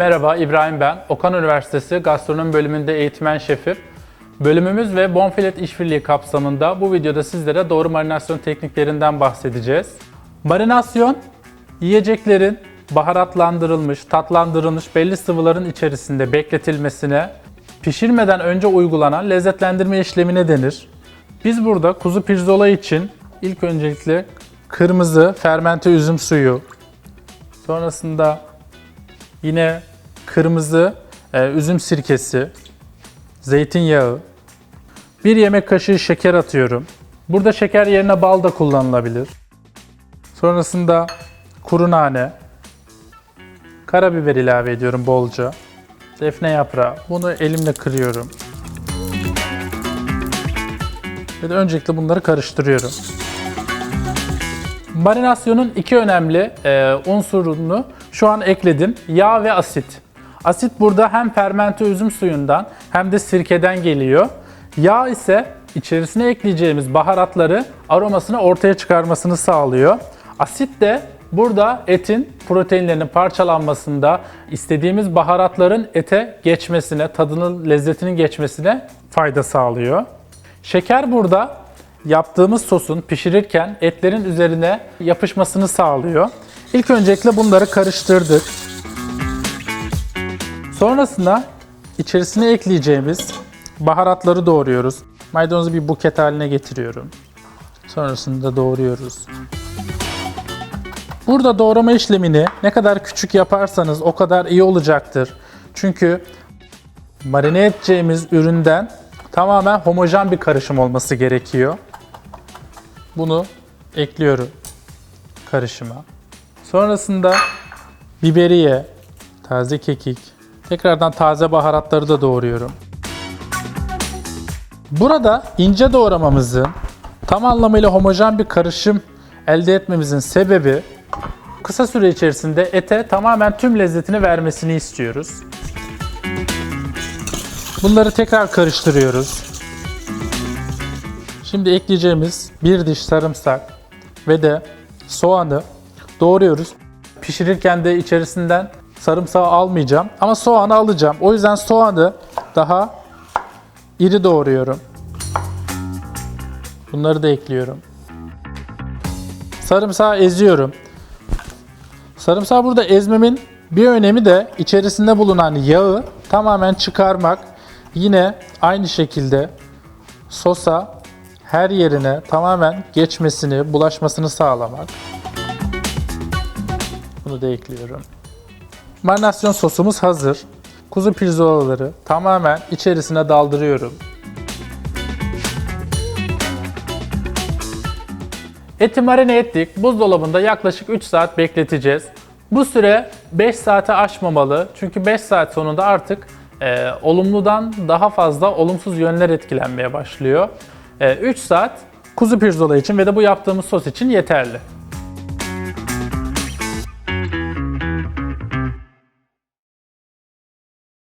Merhaba İbrahim ben. Okan Üniversitesi Gastronomi Bölümünde eğitmen şefim. Bölümümüz ve Bonfilet işbirliği kapsamında bu videoda sizlere doğru marinasyon tekniklerinden bahsedeceğiz. Marinasyon, yiyeceklerin baharatlandırılmış, tatlandırılmış belli sıvıların içerisinde bekletilmesine, pişirmeden önce uygulanan lezzetlendirme işlemine denir. Biz burada kuzu pirzola için ilk öncelikle kırmızı fermente üzüm suyu, sonrasında Yine kırmızı e, üzüm sirkesi, zeytinyağı, bir yemek kaşığı şeker atıyorum. Burada şeker yerine bal da kullanılabilir. Sonrasında kuru nane, karabiber ilave ediyorum bolca. Defne yaprağı. Bunu elimle kırıyorum. Ve de öncelikle bunları karıştırıyorum. Marinasyonun iki önemli e, unsurunu şu an ekledim. Yağ ve asit. Asit burada hem fermente üzüm suyundan hem de sirkeden geliyor. Yağ ise içerisine ekleyeceğimiz baharatları aromasını ortaya çıkarmasını sağlıyor. Asit de burada etin proteinlerinin parçalanmasında istediğimiz baharatların ete geçmesine, tadının, lezzetinin geçmesine fayda sağlıyor. Şeker burada yaptığımız sosun pişirirken etlerin üzerine yapışmasını sağlıyor. İlk öncelikle bunları karıştırdık. Sonrasında içerisine ekleyeceğimiz baharatları doğruyoruz. Maydanozu bir buket haline getiriyorum. Sonrasında doğruyoruz. Burada doğrama işlemini ne kadar küçük yaparsanız o kadar iyi olacaktır. Çünkü marine edeceğimiz üründen tamamen homojen bir karışım olması gerekiyor. Bunu ekliyorum karışıma. Sonrasında biberiye, taze kekik, tekrardan taze baharatları da doğruyorum. Burada ince doğramamızın tam anlamıyla homojen bir karışım elde etmemizin sebebi kısa süre içerisinde ete tamamen tüm lezzetini vermesini istiyoruz. Bunları tekrar karıştırıyoruz. Şimdi ekleyeceğimiz bir diş sarımsak ve de soğanı doğruyoruz. Pişirirken de içerisinden sarımsağı almayacağım ama soğanı alacağım. O yüzden soğanı daha iri doğruyorum. Bunları da ekliyorum. Sarımsağı eziyorum. Sarımsağı burada ezmemin bir önemi de içerisinde bulunan yağı tamamen çıkarmak. Yine aynı şekilde sosa her yerine tamamen geçmesini, bulaşmasını sağlamak. Bunu da ekliyorum. Marinasyon sosumuz hazır. Kuzu pirzolaları tamamen içerisine daldırıyorum. Eti marine ettik. Buzdolabında yaklaşık 3 saat bekleteceğiz. Bu süre 5 saate aşmamalı. Çünkü 5 saat sonunda artık e, olumludan daha fazla olumsuz yönler etkilenmeye başlıyor. E, 3 saat kuzu pirzola için ve de bu yaptığımız sos için yeterli.